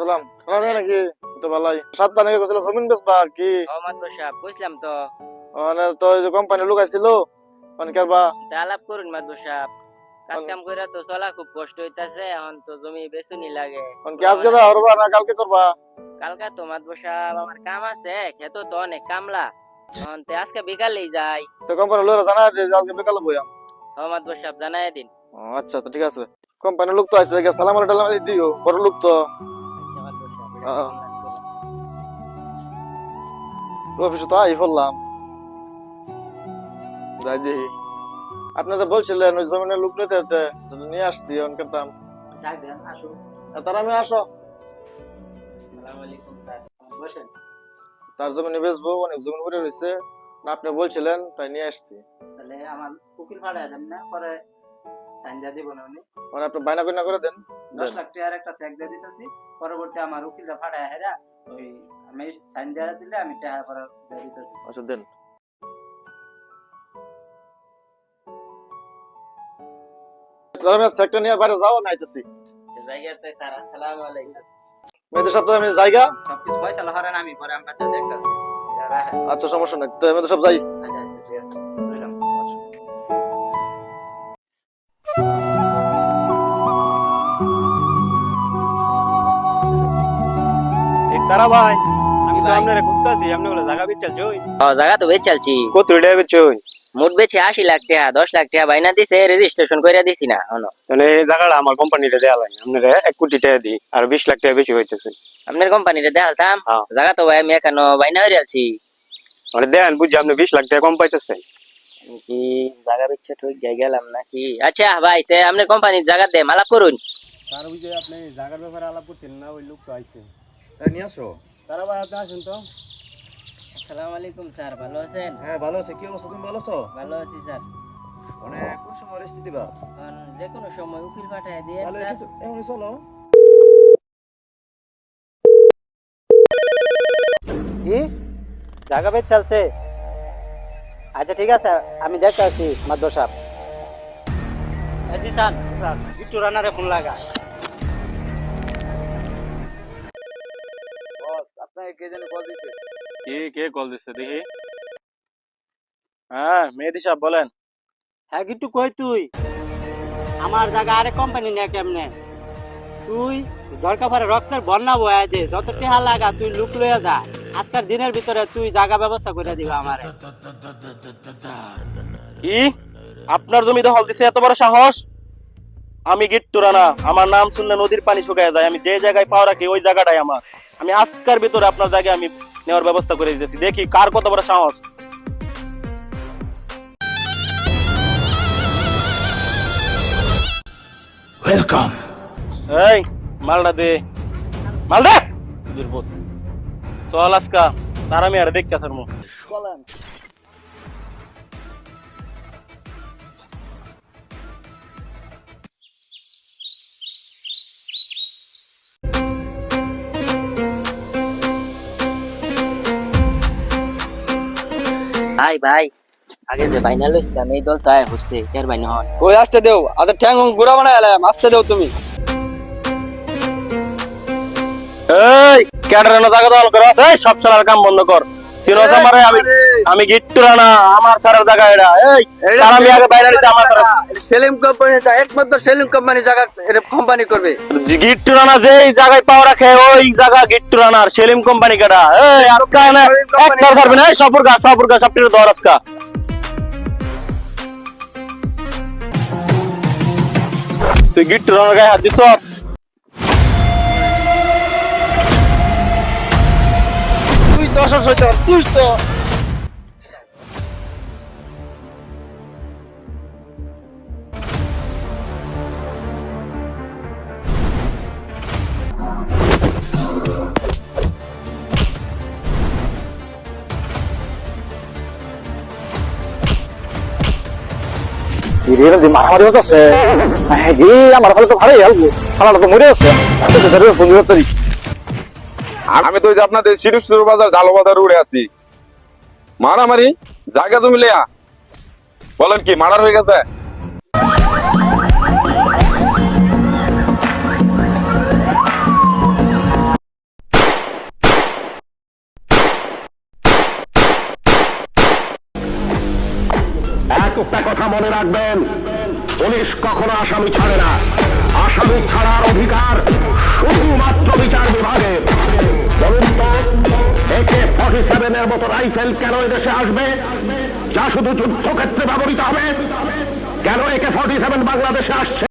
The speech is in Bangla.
সালাম নাকি? তো ভালাই। সাত জমিন বেচবা কি? মাত্র সাহেব বুঝলাম তো। মানে তো যে কোম্পানি লোক আইছিল মানে কারবা। আলাপ করুন মাত্র সাহেব। কাজ কাম তো চলা খুব কষ্ট হইতাছে এখন তো জমি বেচুনি লাগে। কি আজকে যা করবা না কালকে করবা? কালকা তো সাহেব আমার কাম আছে খেত তো অনেক কামলা। এখন তে আজকে বিকালেই যাই। তো কোম্পানি লোক জানা যে আজকে বিকালে মাত্র সাহেব জানাই দিন। আচ্ছা তো ঠিক আছে। কোম্পানির লোক তো আছে সালাম আলাইকুম দিও। বড় লোক তো। অফিসে তো আই বললাম যাই দেখি। বলছিলেন ওই জমিনের লোক নিতে নিয়ে আসছি অন করতাম। তার আমি আসো। তার জমিনে বেচবো অনেক জমি পড়ে রয়েছে। আপনি বলছিলেন তাই নিয়ে আসছি। তাহলে আমার উকিল ভাড়া দেন না পরে সাইন দিব না উনি। মানে আপনি বাইনা কইনা করে দেন। দশ দেন। লাখ টাকার একটা চেক দিয়ে দিতেছি। পরবর্তী আমার উকিলরা ভাড়া হেরা ওই আমি সাইন দিলে আমি টাকা পরে দিয়ে দিতেছি। আচ্ছা দেন। তাহলে সেক্টর নিয়ে বাইরে যাও আমি আইতেছি। জায়গাতে স্যার আসসালামু আলাইকুম। মেয়েদের সাথে আমি জায়গা। সবকিছু পয়সা হরেন আমি পরে আমারটা দেখতেছি। আচ্ছা সমস্যা নাই। তো মেয়েদের সব যাই। আচ্ছা আচ্ছা ঠিক আছে। তারা ভাই। আমি তো? আপনারা খুঁজতেছি আপনি বলে জায়গা বেচাল চই ও জায়গা তো বেচ চালছি। কত টাকা বেচই মোট বেচে আশি লাখ টাকা দশ লাখ টাকা বাইনা দিছে রেজিস্ট্রেশন করে দিছি না মানে এই জায়গাটা আমার কোম্পানিতে দেওয়া লাগে আপনারা এক কোটি টাকা দিই আর বিশ লাখ টাকা বেশি হইতেছে। আপনার কোম্পানিতে হ্যাঁ। জায়গা তো ভাই আমি এখানো বাইনা হয়ে আছি। মানে দেন বুঝছি আপনি বিশ লাখ টাকা কম পাইতেছেন। আমি কি জায়গা বেচে ঠিক যাই গেলাম নাকি? আচ্ছা ভাই তে আপনার কোম্পানির জায়গা দে মালাপ করুন। ওই যে আপনি জায়গার ব্যাপারে আলাপ করছেন না ওই লোক তো আইছে। নিয়ে আসো। তারা ভাই আপনি আসেন তো। আসসালামু আলাইকুম স্যার। ভালো আছেন? হ্যাঁ ভালো আছে। কি অবস্থা? তুমি ভালো আছো? ভালো আছি স্যার। মানে কোন সময় রেস্ট দিবা? যে কোনো সময় উকিল পাঠায় দিয়ে স্যার। এখন চলো। জি জায়গা বেচ চলছে আচ্ছা ঠিক আছে। আমি দেখতে আছি মাদ্র সাহেব জি স্যার স্যার একটু রানারে ফোন লাগা কে জানি কল দিছে? কে কে কল দিচ্ছে দেখি। হ্যাঁ মেহেদি সাহেব বলেন। হ্যাঁ কিন্তু কই তুই? আমার জায়গা আরে কোম্পানি নিয়ে কেমনে? তুই দরকার পরে রক্তের বন্যা বয়া দে যত টেহা লাগা তুই লুক লইয়া যা। আজকাল দিনের ভিতরে তুই জায়গা ব্যবস্থা করে দিবা আমারে। কি? আপনার জমি দখল দিছে এত বড় সাহস? আমি গিট্টু রানা আমার নাম শুনলে নদীর পানি শুকায় যায় আমি যে জায়গায় পাও রাখি ওই জায়গাটাই আমার। আমি আজকের ভিতরে আপনার জায়গায় আমি নেওয়ার ব্যবস্থা করে দিতেছি। দেখি কার কত বড় সাহস। ওয়েলকাম এই মালটা দে। মালদা! দুর্বোধ চল আজকা তার আমি আর দেখতে থাকব। ভাই ভাই। আগে যে বাইনা লইছিলাম এই দল তাই হইছে হচ্ছে এর বাইনা হয় ওই আসতে দেও আদের ঠ্যাং গুড়া বানায় এলাম আসতে দেও তুমি। এই ক্যাডারের জায়গা দল কর। এই সব সালার কাম বন্ধ কর। সিনোস আমারে আমি আমি গিট্টু রানা আমার সারার জায়গা এটা। এই তার আমি আগে বাইরে নিতে আমার সারা সেলিম কোম্পানি একমাত্র সেলিম কোম্পানি জায়গা কোম্পানি করবে। গিট্টু রানা যেই জায়গায় পাও রাখে ওই জায়গা গিট্টু রানার সেলিম কোম্পানি কাটা এই আর কানে এক দর করবে না সপুর গা সবটির দর আজকা। তুই গিট্টু রানার গায়ে হাত দিছ তুই দশ তুই তো। মারামারি তো ভালোই তো মরে আছে। তারি আমি তো আপনাদের শিরুশ্বর বাজার জালো বাজার আছি। মারামারি, জায়গা জমি লেয়া বলেন কি, মারার হয়ে গেছে? একটা কথা মনে রাখবেন, পুলিশ কখনো আসামি ছাড়ে না। আসামি ছাড়ার অধিকার শুধুমাত্র বিচার বিভাগের একে ফর্টি সেভেনের মতো রাইফেল কেন এদেশে আসবে? যা শুধু যুদ্ধক্ষেত্রে ব্যবহৃত হবে। কেন একে ফর্টি সেভেন বাংলাদেশে আসছে?